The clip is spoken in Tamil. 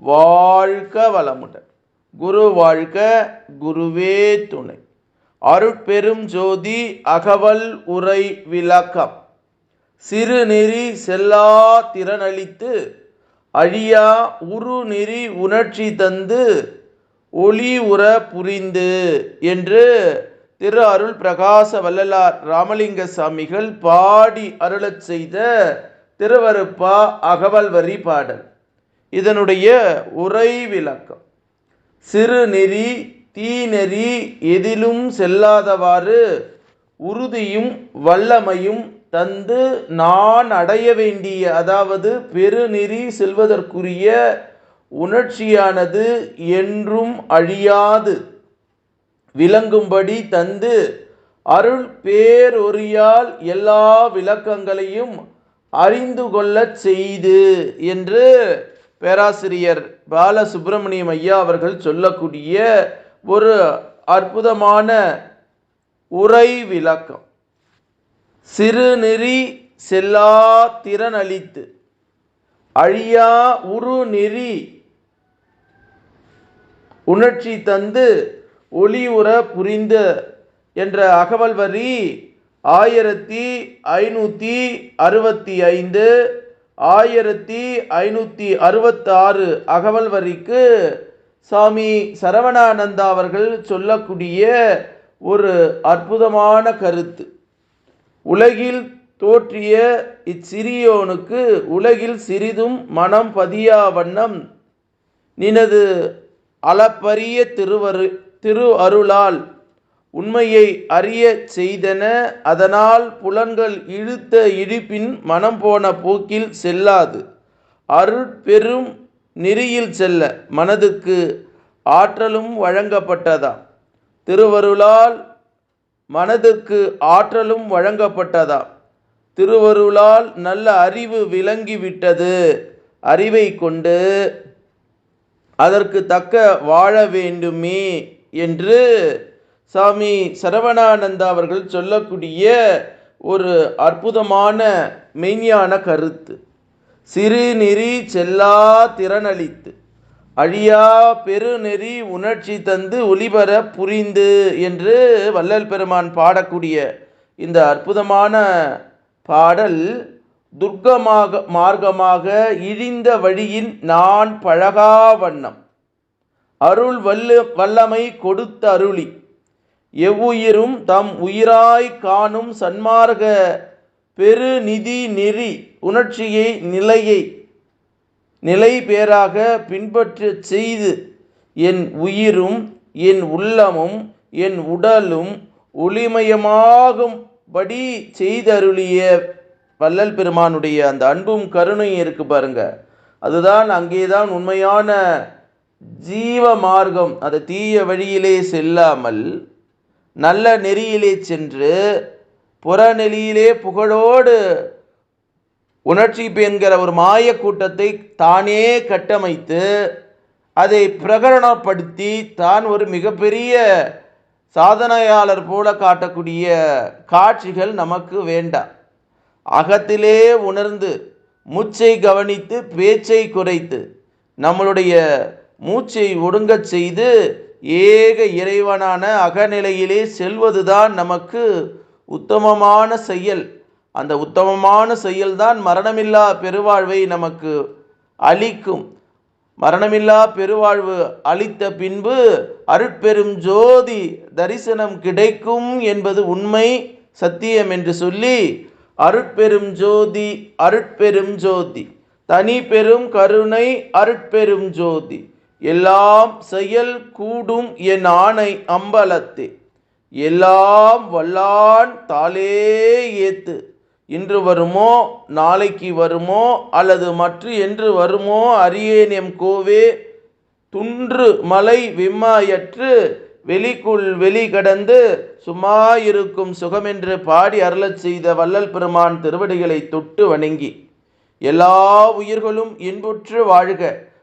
வாழ்க வளமுடன். குரு வாழ்க குருவே துணை. அருட்பெரும் ஜோதி அகவல் உரை விளக்கம். சிறுநெறி செல்லா திறனளித்து அழியா உரு நெறி உணர்ச்சி தந்து ஒளி உற புரிந்து என்று திரு அருள் பிரகாச வல்லலார் ராமலிங்க சாமிகள் பாடி அருளச் செய்த திருவருப்பா அகவல் வரி பாடல். இதனுடைய உரை விளக்கம் சிறுநெறி தீநெறி எதிலும் செல்லாதவாறு உறுதியும் வல்லமையும் தந்து நான் அடைய வேண்டிய அதாவது பெருநெறி செல்வதற்குரிய உணர்ச்சியானது என்றும் அழியாது. விளங்கும்படி தந்து அருள் பேரொரியால் எல்லா விளக்கங்களையும் அறிந்து கொள்ளச் செய்து என்று பேராசிரியர் பாலசுப்பிரமணியம் ஐயா அவர்கள் சொல்லக்கூடிய ஒரு அற்புதமான உரை விளக்கம். சிறுநெறி செல்லா திறன் அளித்து அழியா உரு நெறி உணர்ச்சி தந்து ஒளி உற புரிந்த என்ற அகவல் வரி ஆயிரத்தி ஐநூற்றி அறுபத்தி ஐந்து ஆயிரத்தி ஐநூற்றி அறுபத்தாறு அகவல் வரிக்கு சாமி சரவணானந்தா அவர்கள் சொல்லக்கூடிய ஒரு அற்புதமான கருத்து. உலகில் தோற்றிய இச்சிறியோனுக்கு உலகில் சிறிதும் மனம் பதியா வண்ணம் நினது அளப்பரிய திருவரு திரு அருளால் உண்மையை அறிய செய்தன அதனால் புலன்கள் இழுத்த இழிப்பின் மனம் போன போக்கில் செல்லாது. அருட்பெரும் நெறியில் செல்ல மனதுக்கு ஆற்றலும் வழங்கப்பட்டதா திருவருளால் மனதுக்கு ஆற்றலும் வழங்கப்பட்டதா திருவருளால் நல்ல அறிவு விளங்கிவிட்டது அறிவை கொண்டு அதற்கு தக்க வாழ வேண்டுமே என்று சாமி சரவணானந்தா அவர்கள் சொல்லக்கூடிய ஒரு அற்புதமான மெய்ஞான கருத்து. சிறு நெறி செல்லா திறனளித்து அழியா பெருநெறி உணர்ச்சி தந்து ஒளிபர புரிந்து என்று வள்ளல் பெருமான் பாடக்கூடிய இந்த அற்புதமான பாடல் துர்க்கமாக மார்க்கமாக இழிந்த வழியின் நான் பழகா வண்ணம். அருள் வல்லு வல்லமை கொடுத்த அருளி எவ்வுயிரும் தம் உயிராய் காணும் சன்மார்க பெருநிதி நெறி உணர்ச்சியை நிலையை நிலை பேராக பின்பற்றச் செய்து என் உயிரும் என் உள்ளமும் என் உடலும் ஒளிமயமாகும்படி செய்தருளிய வள்ளல் பெருமானுடைய அந்த அன்பும் கருணையும் இருக்கு பாருங்க. அதுதான் அங்கேதான் உண்மையான ஜீவ மார்க்கம். அந்த தீய வழியிலே செல்லாமல் நல்ல நெறியிலே சென்று புறநெறியிலே புகழோடு உணர்ச்சிப்பு என்கிற ஒரு மாய கூட்டத்தை தானே கட்டமைத்து அதை பிரகடனப்படுத்தி தான் ஒரு மிகப்பெரிய சாதனையாளர் போல காட்டக்கூடிய காட்சிகள் நமக்கு வேண்டாம் அகத்திலே உணர்ந்து மூச்சை கவனித்து பேச்சை குறைத்து நம்மளுடைய மூச்சை ஒடுங்கச் செய்து ஏக இறைவனான அகநிலையிலே செல்வதுதான் நமக்கு உத்தமமான செயல். அந்த உத்தமமான செயல்தான் மரணமில்லா பெருவாழ்வை நமக்கு அளிக்கும். மரணமில்லா பெருவாழ்வு அளித்த பின்பு அருட்பெரும் ஜோதி தரிசனம் கிடைக்கும் என்பது உண்மை சத்தியம் என்று சொல்லி அருட்பெரும் ஜோதி அருட்பெரும் ஜோதி. தனி பெரும் கருணை அருட்பெரும் ஜோதி. எல்லாம் செயல் கூடும் என் ஆணை அம்பலத்தே. எல்லாம் வல்லான் தாளே ஏத்து. இன்று வருமோ நாளைக்கு வருமோ அல்லது மற்ற என்று வருமோ அரியேன் எம் கோவே. துன்று மலை விம்மாயற்று வெளிக்குள் வெளி கடந்து சும்மா இருக்கும் சுகமென்று பாடி அருளச் செய்த வள்ளல் பெருமான் திருவடிகளை தொட்டு வணங்கி. எல்லா உயிர்களும் இன்புற்று வாழ்க.